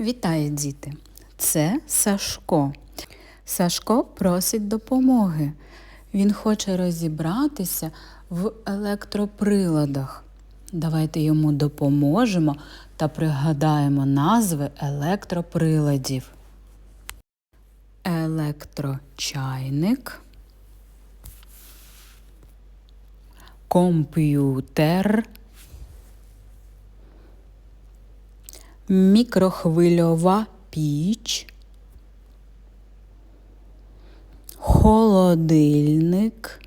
Вітаю, діти! Це Сашко. Сашко просить допомоги. Він хоче розібратися в електроприладах. Давайте йому допоможемо та пригадаємо назви електроприладів. Електрочайник, комп'ютер, мікрохвильова піч, холодильник,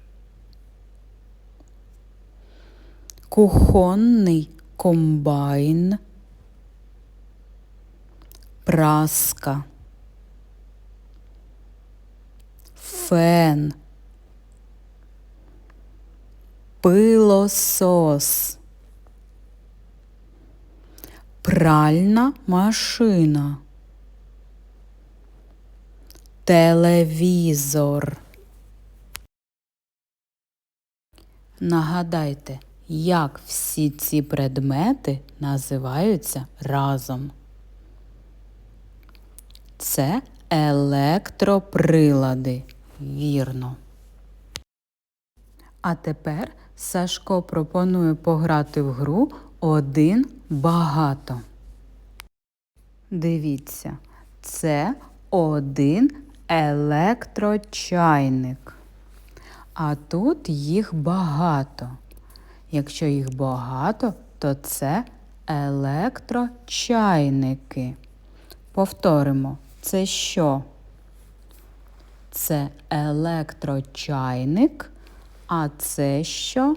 кухонний комбайн, праска, фен, пилосос. Пральна машина. Телевізор. Нагадайте, як всі ці предмети називаються разом. Це електроприлади. Вірно. А тепер Сашко пропонує пограти в гру один багато. Дивіться, це один електрочайник. А тут їх багато. Якщо їх багато, то це електрочайники. Повторимо, це що? Це електрочайник, а це що?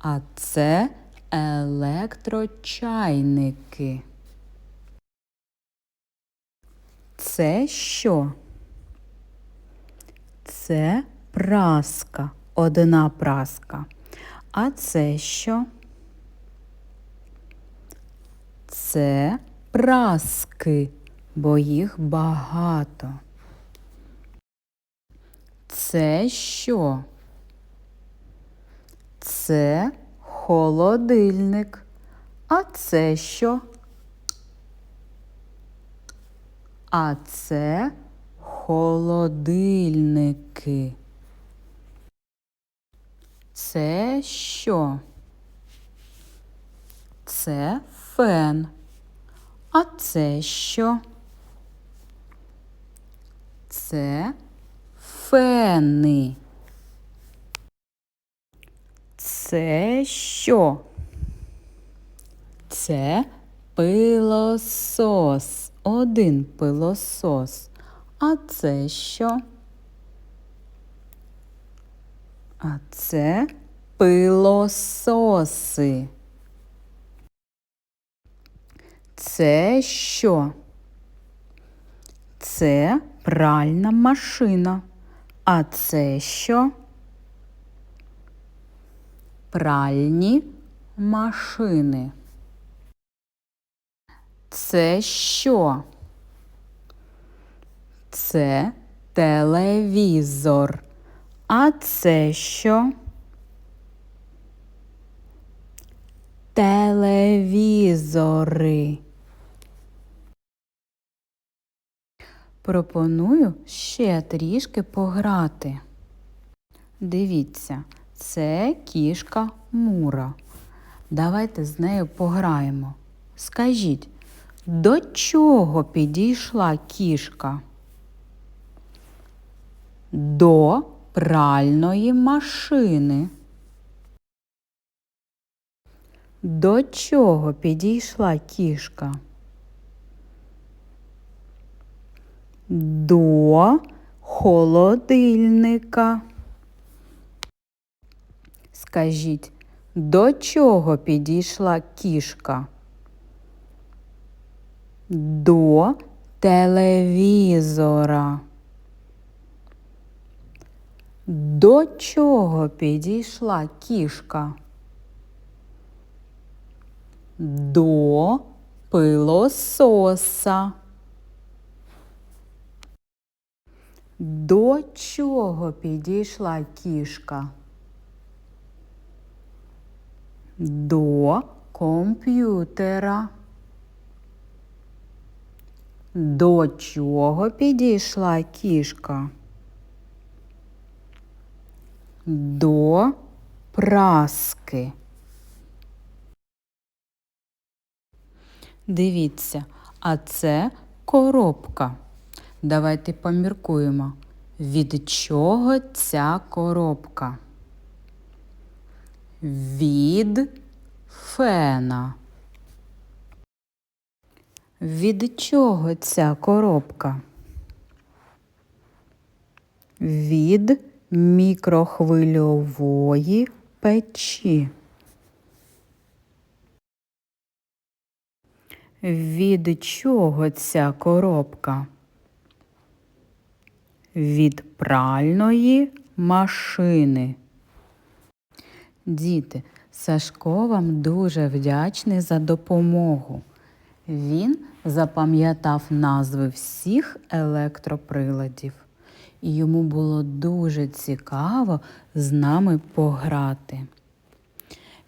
А це електрочайники. Це що? Це праска, одна праска. А це що? Це праски, бо їх багато. Це що? Це холодильник. А це що? А це холодильники. Це що? Це фен. А це що? Це фени. Це що? Це пилосос. Один пилосос. А це що? А це пилососи. Це що? Це пральна машина. А це що? Пральні машини. Це що? Це телевізор. А це що? Телевізори. Пропоную ще трішки пограти. Дивіться, це кішка Мура. Давайте з нею пограємо. Скажіть, до чого підійшла кішка? До пральної машини. До чого підійшла кішка? До холодильника. Скажіть, до чого підійшла кішка? До телевізора. До чого підійшла кішка? До пилососа. До чого підійшла кішка? До комп'ютера. До чого підійшла кішка? До праски. Дивіться, а це коробка. Давайте поміркуємо, від чого ця коробка? Від фена. Від чого ця коробка? Від мікрохвильової печі. Від чого ця коробка? Від пральної машини. Діти, Сашко вам дуже вдячний за допомогу. Він запам'ятав назви всіх електроприладів, і йому було дуже цікаво з нами пограти.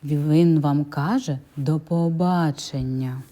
Він вам каже до побачення.